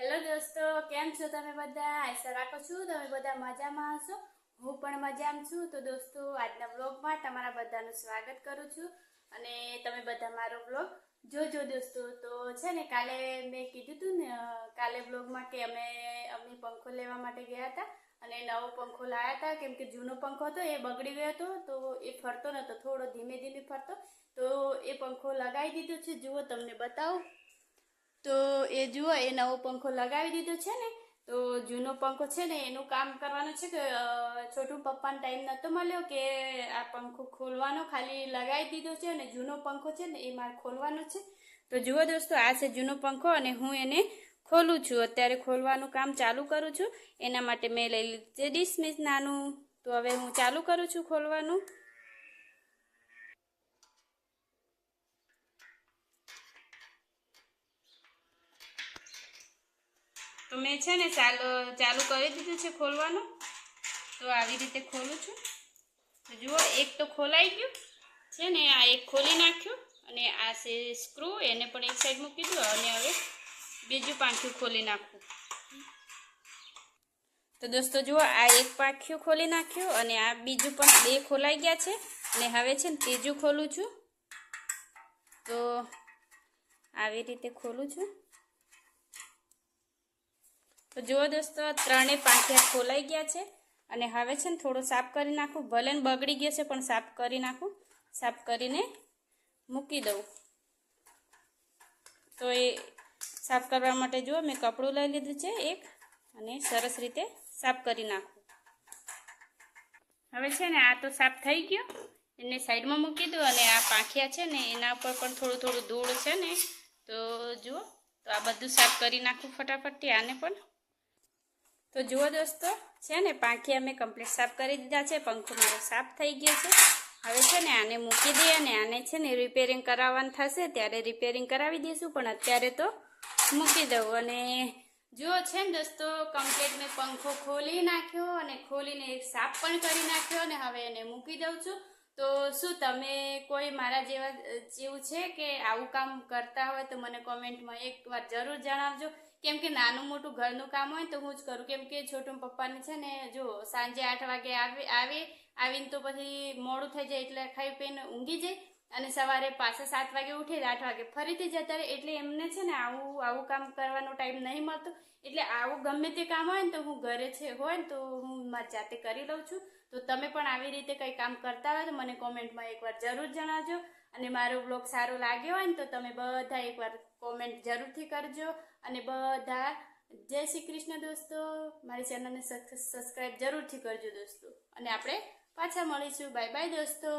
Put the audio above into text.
Hello દોસ્તો, કેમ છો તમે બધા? આશા રાખો છું તમે બધા મજામાં હશો. હું પણ મજામાં છું. તો દોસ્તો, આજના બ્લોગમાં તમારા બધાનું સ્વાગત કરું છું અને તમે બધા મારો બ્લોગ જોજો દોસ્તો. તો છે ને, કાલે મેં કીધું હતું ને, કાલે બ્લોગમાં કે અમે અમને પંખો લેવા માટે ગયા હતા અને નવો પંખો લાવ્યા હતા. કેમ કે જૂનો પંખો હતો, એ બગડી ગયો હતો, તો એ ફરતો નહોતો, થોડો ધીમે ધીમે ફરતો. તો એ પંખો લગાવી દીધો છે. જુઓ તમને બતાવું. તો એ જુઓ, એ નવો પંખો લગાવી દીધો છે ને, તો જૂનો પંખો છે ને, એનું કામ કરવાનું છે કે છોટું પપ્પાને ટાઈમ નહોતો મળ્યો કે આ પંખો ખોલવાનો, ખાલી લગાવી દીધો છે અને જૂનો પંખો છે ને, એ મારે ખોલવાનો છે. તો જુઓ દોસ્તો, આ છે જૂનો પંખો અને હું એને ખોલું છું. અત્યારે ખોલવાનું કામ ચાલુ કરું છું. એના માટે મેં લઈ લીધું છે ડિસમિસ નાનું. તો હવે હું ચાલુ કરું છું ખોલવાનું. તો મેં છે ને ચાલુ ચાલુ કરી દીધું છે ખોલવાનું. તો આવી રીતે ખોલું છું. તો જુઓ, એક તો ખોલાઈ ગયું. છે ને, આ એક ખોલી નાખ્યું અને આ છે સ્ક્રૂ એને પણ એક સાઈડ મૂકી દો અને હવે બીજું પાંખિયું ખોલી નાખું. તો દોસ્તો, જુઓ, આ એક પાંખિયું ખોલી નાખ્યું અને આ બીજું પણ બે ખોલાઈ ગયા છે. અને હવે છે ને ત્રીજું ખોલું છું. તો આવી રીતે ખોલું છું. તો જુઓ દોસ્તો ત્રણેય પાંખિયા ખોલાઈ ગયા છે અને હવે છે ને થોડું સાફ કરી નાખું. ભલે ને બગડી ગયો છે, પણ સાફ કરી નાખું. સાફ કરીને મૂકી દઉં. તો એ સાફ કરવા માટે જુઓ, મેં કપડું લઈ લીધું છે એક અને સરસ રીતે સાફ કરી નાખું. હવે છે ને આ તો સાફ થઈ ગયો. એને સાઈડમાં મૂકી દઉં અને આ પાંખિયા છે ને એના ઉપર પણ થોડું થોડું ધૂળ છે ને, તો જુઓ, તો આ બધું સાફ કરી નાખું ફટાફટથી, આને પણ તો જુઓ દોસ્તો, છે ને, પાંખી અમે કમ્પ્લીટ સાફ કરી દીધા છે, પંખો મારો સાફ થઈ ગયો છે. હવે છે ને, આને મૂકી દઈએ અને આને છે ને રિપેરિંગ કરાવવાનું થશે, ત્યારે રિપેરિંગ કરાવી દઈશું, પણ અત્યારે તો મૂકી દઉં. અને જુઓ છે ને દોસ્તો કમ્પ્લીટ મેં પંખો ખોલી નાખ્યો અને ખોલીને સાફ પણ કરી નાખ્યો અને હવે એને મૂકી દઉં છું. તો શું તમે કોઈ મારા જેવા, જેવું છે કે આવું કામ કરતા હોય તો મને કોમેન્ટમાં એકવાર જરૂર જણાવજો. કેમ કે નાનું મોટું ઘરનું કામ હોય તો હું જ કરું. કેમ કે છોટું પપ્પાને છે ને જો સાંજે આઠ વાગે આવે આવે, આવીને તો પછી મોડું થઈ જાય એટલે ખાઈ પીને ઊંઘી જાય અને સવારે પાછા સાત વાગે ઉઠે આઠ વાગે. ફરીથી જતા રહે એટલે એમને છે ને આવું આવું કામ કરવાનો ટાઈમ નહીં મળતો. એટલે આવું ગમે તે કામ હોય ને તો હું ઘરે છે હોય ને તો હું મારી જાતે કરી લઉં છું. તો તમે પણ આવી રીતે કંઈ કામ કરતા હોય તો મને કોમેન્ટમાં એકવાર જરૂર જણાવજો. અને મારો બ્લોગ સારો લાગ્યો હોય ને તો તમે બધા એકવાર કોમેન્ટ જરૂરથી કરજો. અને બધા, જય શ્રી કૃષ્ણ દોસ્તો. મારી ચેનલને સબસ્ક્રાઈબ જરૂરથી કરજો દોસ્તો. અને આપણે પાછા મળીશું. બાય બાય દોસ્તો.